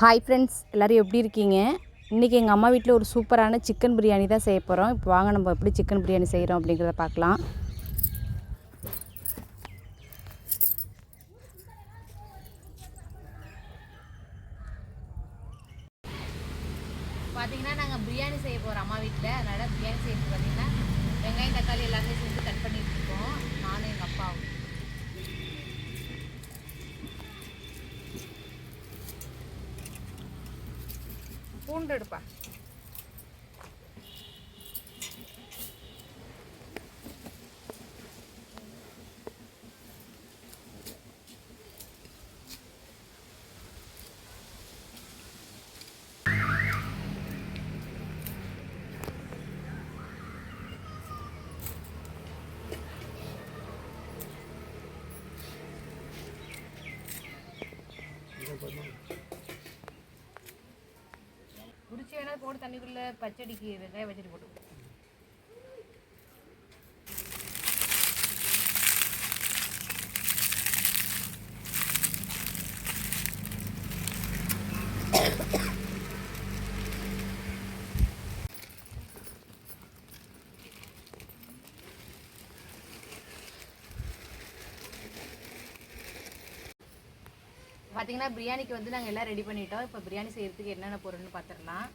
Hi friends எல்லோரும் எப்படி இருக்கீங்க? இன்றைக்கி எங்கள் அம்மா வீட்டில் ஒரு சூப்பரான சிக்கன் பிரியாணி தான் செய்ய போகிறோம் இப்போ வாங்க நம்ம எப்படி சிக்கன் பிரியாணி செய்கிறோம் அப்படிங்கிறத பார்க்கலாம் பார்த்தீங்கன்னா நாங்கள் பிரியாணி செய்ய போகிறோம் அம்மா வீட்டில் அதனால் பிரியாணி செய்யறது பார்த்தீங்கன்னா வெங்காயம் தக்காளி எல்லாமே சேர்த்து கட் பண்ணிட்டு இருக்கோம் நானும் எங்கள் அப்பாவும் பூண்டு எடுப்பா போட்டு தண்ணிக்குள்ளே பச்சடிக்கு வெங்காயம் வச்சடி போட்டு பார்த்தீங்கன்னா பிரியாணிக்கு வந்து நாங்கள் எல்லாம் ரெடி பண்ணிட்டோம். இப்போ பிரியாணி செய்யறதுக்கு என்னென்ன பொருள்னு பார்த்துடலாம்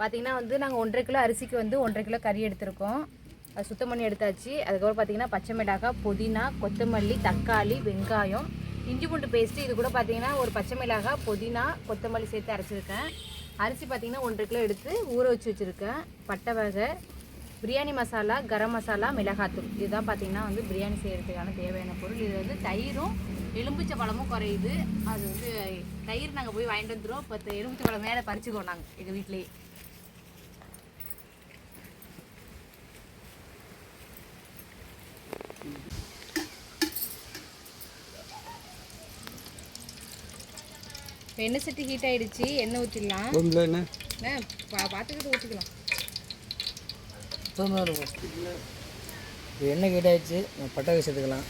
பார்த்தீங்கன்னா வந்து நாங்கள் ஒன்றரை கிலோ அரிசிக்கு வந்து ஒன்றரை கிலோ கறி எடுத்திருக்கோம். அது சுத்தம் பண்ணி எடுத்தாச்சு. அதுக்கப்புறம் பார்த்தீங்கன்னா பச்சை மிளகாய் புதினா கொத்தமல்லி தக்காளி வெங்காயம் இஞ்சி பூண்டு பேஸ்ட்டு இது கூட பார்த்தீங்கன்னா ஒரு பச்சை மிளகாய் புதினா கொத்தமல்லி சேர்த்து அரைச்சிருக்கேன். அரிசி பார்த்தீங்கன்னா ஒன்றரை கிலோ எடுத்து ஊற வச்சு வச்சுருக்கேன். பட்டை வகை பிரியாணி மசாலா கரம் மசாலா மிளகாத்தூள். இதுதான் பார்த்தீங்கன்னா வந்து பிரியாணி செய்கிறதுக்கான தேவையான பொருள். இது வந்து தயிரும் எலும்புச்சை பழமும் குறையுது. அது வந்து தயிர் நாங்கள் போய் வாங்கிட்டு வந்துடுவோம் இப்போ எலும்புச்சை பழம் மேலே பறிச்சுக்கோம் நாங்கள் எங்கள் வீட்டிலேயே இப்போ எண்ணெய் சட்டி ஹீட் ஆயிடுச்சு எண்ணெய் ஊற்றிடலாம் பா பார்த்துக்கிட்டு ஊற்றிக்கலாம் எண்ணெய் கீட் ஆயிடுச்சு பட்டாக்கை சேர்த்துக்கலாம்.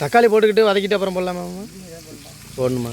தக்காளி போட்டுக்கிட்டு வதக்கிட்டு அப்புறம் போடலாமா போடணுமா?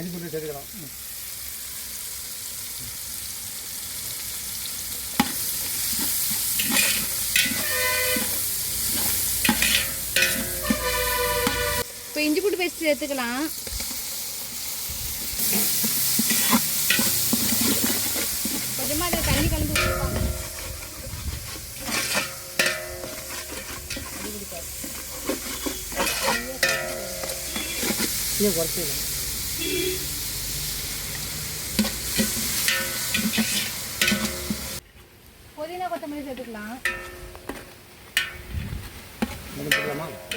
மஞ்சள் சேர்த்துக்கலாம். இப்போ இஞ்சி பூண்டு பேஸ்ட் சேர்த்துக்கலாம். கொஞ்சமாக அதில் தண்ணி கலந்து ஊற்றுவாங்க இன்னும் குறைச்சி புதினா கொத்தமல்லி சேர்த்துக்கலாம்.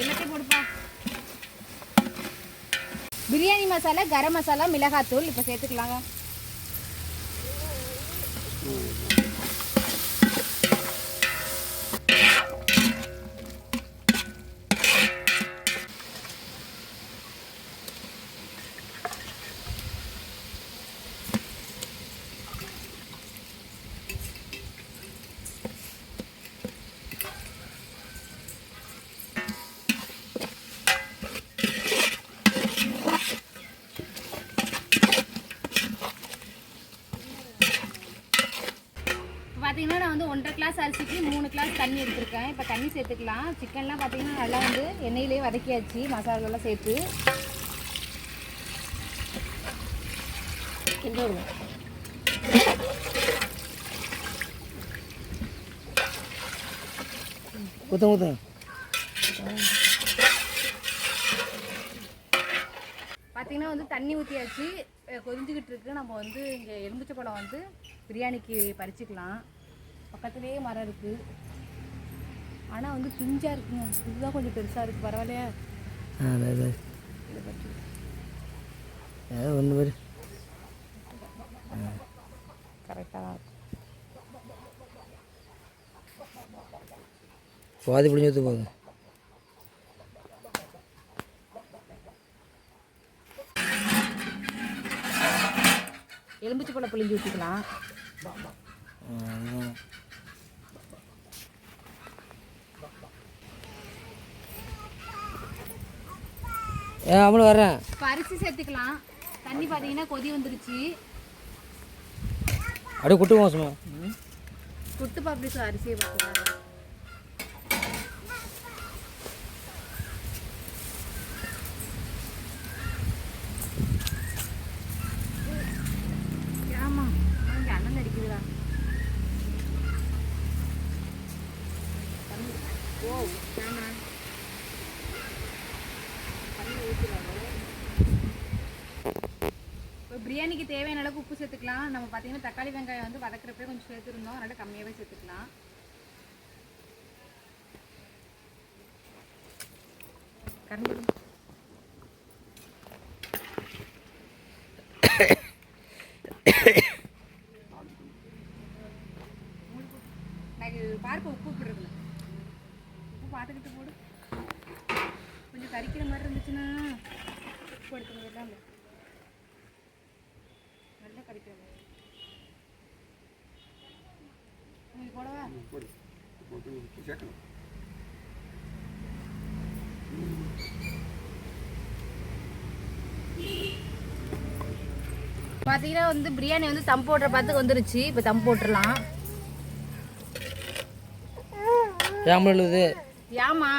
எல்லாத்தையும் போடுப்பா. பிரியாணி மசாலா கரம் மசாலா மிளகாத்தூள் இப்போ சேர்த்துக்கலாங்க ஒன்றரை கிளாஸ் அரிசிக்கு மூணு கிளாஸ் தண்ணி எடுத்திருக்கேன். இப்போ தண்ணி சேர்த்துக்கலாம். சிக்கன்லாம் பார்த்தீங்கன்னா நல்லா வந்து எண்ணெயிலே வதக்கியாச்சு. மசாலாலாம் சேர்த்து. ஊற்ற ஊற்ற பார்த்தீங்கன்னா வந்து தண்ணி ஊற்றியாச்சு கொதிஞ்சுக்கிட்டு இருக்கு. நம்ம வந்து இங்கே எலுமிச்சை பழம் வந்து பிரியாணிக்கு பறிச்சுக்கலாம். பக்கத்துலேயே மரம் இருக்குது ஆனால் வந்து பிஞ்சாக இருக்குங்க. இதுதான் கொஞ்சம் பெருசாக இருக்குது பரவாயில்லையா? இதை பற்றி ஏதோ ஒன்று பேர் கரெக்டாக தான் இருக்கும் பாதி பிடிஞ்சி ஊற்று போதும் எலுமிச்சை பழம் பிழிஞ்சு ஊற்றிக்கலாம் அவளும் வரேன் அரிசி சேர்த்துக்கலாம். தண்ணி பார்த்தீங்கன்னா கொதி வந்துருச்சு. அப்படியே குட்டு மோசமா குட்டு பாப்படி சார் அரிசியை பார்த்துக்கலாம் ஆமா பிரியாணிக்கு தேவையான அளவுக்கு உப்பு சேர்த்துக்கலாம். நம்ம பார்த்தீங்கன்னா தக்காளி வெங்காயம் வந்து வதக்கிறப்பே கொஞ்சம் சேர்த்துருந்தோம். அதனால் கம்மியாகவே சேர்த்துக்கலாம். கரண்ட் எனக்கு பார்க்க உப்பு போடுறதுல உப்பு பார்த்துக்கிட்டு போடு கொஞ்சம் கறிக்கிற மாதிரி இருந்துச்சுன்னா உப்பு எடுத்து போயிடலாம் இல்லை நல்லா கறிக்கிற மாதிரி நீ போடவா பார்த்தீங்கன்னா வந்து பிரியாணி வந்து தம் போடுற பார்த்துக்கு வந்துருச்சு. இப்போ தம் போட்டுடலாம் ஏமா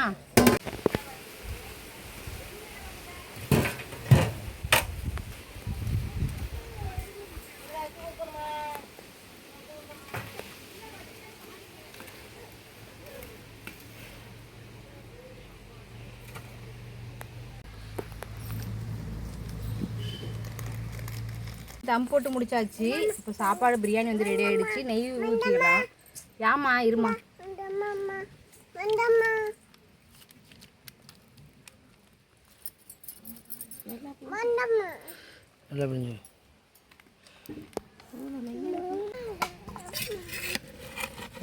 தம் போட்டு முடிச்சாச்சு. இப்போ சாப்பாடு பிரியாணி வந்து ரெடி ஆயிடுச்சு. நெய் ஊற்றிக்கலாம் ஏமா இருமா.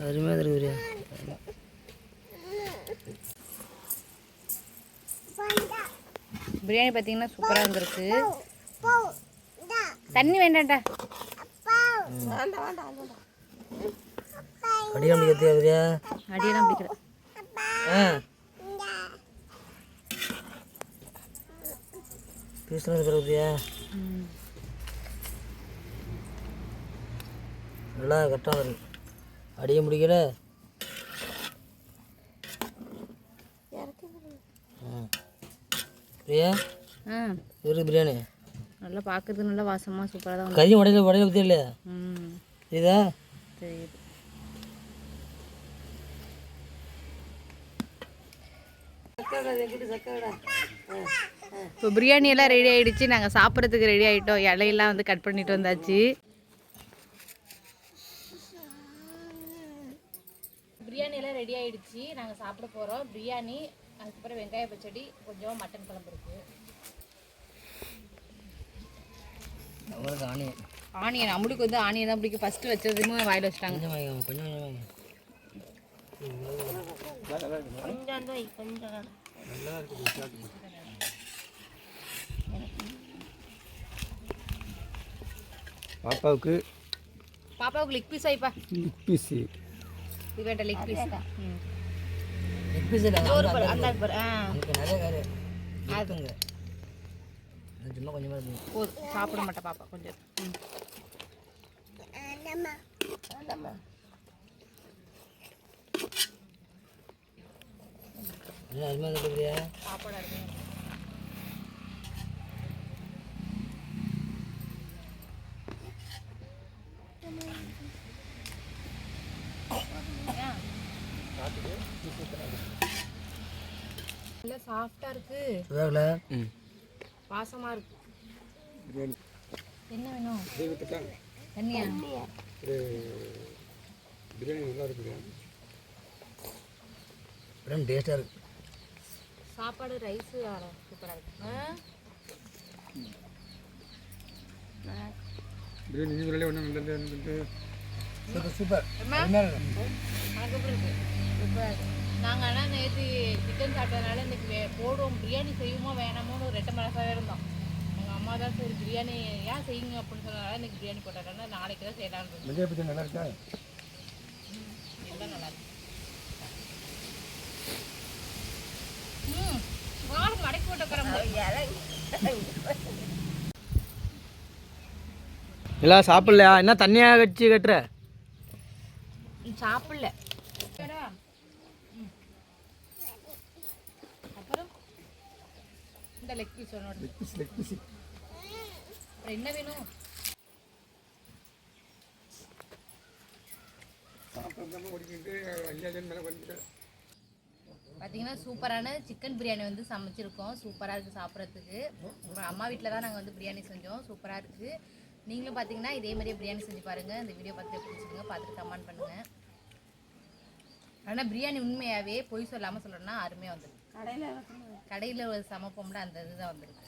அருமையாக இருக்குது பிரியாணி பார்த்தீங்கன்னா சூப்பராக இருந்திருக்கு. தண்ணி வேண்டாம்டா. அடியாக முடிக்கிறதே பிரியா அடியெல்லாம் பிடிக்கல. ஆ. பீஸ்லாம் பிறகு பிரியா நல்லா கரெக்டாக வருது அடிய முடிக்கல. பிரியா? ஆ. இருக்கு பிரியாணி? நல்லா பார்க்கறதுக்கு நல்லா வாசமாக சூப்பராக தான் கறியும் உடையில உடையில பற்றி இல்லையா? ம். இதா தெரியுது. இப்போ பிரியாணி எல்லாம் ரெடி ஆயிடுச்சு. நாங்கள் சாப்பிட்றதுக்கு ரெடி ஆகிட்டோம் இலையெல்லாம் வந்து கட் பண்ணிட்டு வந்தாச்சு. பிரியாணி எல்லாம் ரெடி ஆயிடுச்சு. நாங்கள் சாப்பிட போகிறோம் பிரியாணி அதுக்கப்புறம் வெங்காய பச்சடி கொஞ்சம் மட்டன் குழம்பு இருக்கு. அவங்களுக்கு ஆணியன் ஆனியன் நம்மளுக்கு வந்து ஆனியன் தான் பிடிக்கும். ஃபஸ்ட்டு வச்சதுமே வாயில் வச்சிட்டாங்க. கொஞ்சம் வாங்க கொஞ்சம் கொஞ்சம் வாங்க பாப்பாவுக்கு பாப்பாவுக்கு லெக் பீஸ் ஆயிப்பா லெக் பீஸு இது வேண்டாம் லெக் பீஸ் ம் லெக் பீஸ் அந்த பாரு ஆ. எனக்கு சும்மா கொஞ்சமாக இருக்கு. போதும் சாப்பிட மாட்டேன் பாப்பா கொஞ்சம். நல்லா சாஃப்டாக இருக்குது வாசமாக இருக்கு. பிரியாணி என்ன வேணும்? இது பிரியாணி நல்லா இருக்குது ரெண்டு டேஸ்ட்டாக இருக்கு. சாப்பாடு ரைஸு சூப்பராக இருக்கு? Biryani super super. நாங்கள் ஆனால் நேற்று சிக்கன் சாப்பிட்டதுனால இன்னைக்கு வே போடுவோம். பிரியாணி செய்வோமா வேணாமோன்னு ஒரு ரெட்டை மனசாகவே இருந்தோம். எங்கள் அம்மா தான் சரி பிரியாணி ஏன் செய்யுங்க அப்படின்னு சொன்னதால இன்னைக்கு பிரியாணி போட்டாங்கன்னா நாளைக்கு தான் செய்யலாம்னு இருந்தோம் வெங்காய பச்சை நல்லா இருக்கா? இதுதான் நல்லா இருக்கு. ம் வாரம் மடக்கி போட்ட எல்லாம் சாப்பிடலையா? என்ன தண்ணியாக கட்சி கட்டுற? சாப்பிடல ம். அப்புறம் இந்த லெக் பீஸ் ஒன்னோட லெக் பீஸ் லெக் பீஸ் அப்புறம் என்ன வேணும்? பார்த்தீங்கன்னா சூப்பரான சிக்கன் பிரியாணி வந்து சமைச்சிருக்கோம். சூப்பராக இருக்குது சாப்பிட்றதுக்கு. அப்புறம் அம்மா வீட்டில் தான் நாங்கள் வந்து பிரியாணி செஞ்சோம். சூப்பராக இருக்குது நீங்களும் பார்த்தீங்கன்னா இதே மாதிரியே பிரியாணி செஞ்சு பாருங்கள் இந்த வீடியோ பார்த்துட்டு பிடிச்சிருங்க பார்த்துட்டு கமெண்ட் பண்ணுங்கள் ஆனால் பிரியாணி உண்மையாகவே பொய் சொல்லாமல் சொல்லணும்னா அருமையாக வந்துருக்கு கடையில் சமைப்போம்ல அந்த இதுதான் வந்துருக்கு.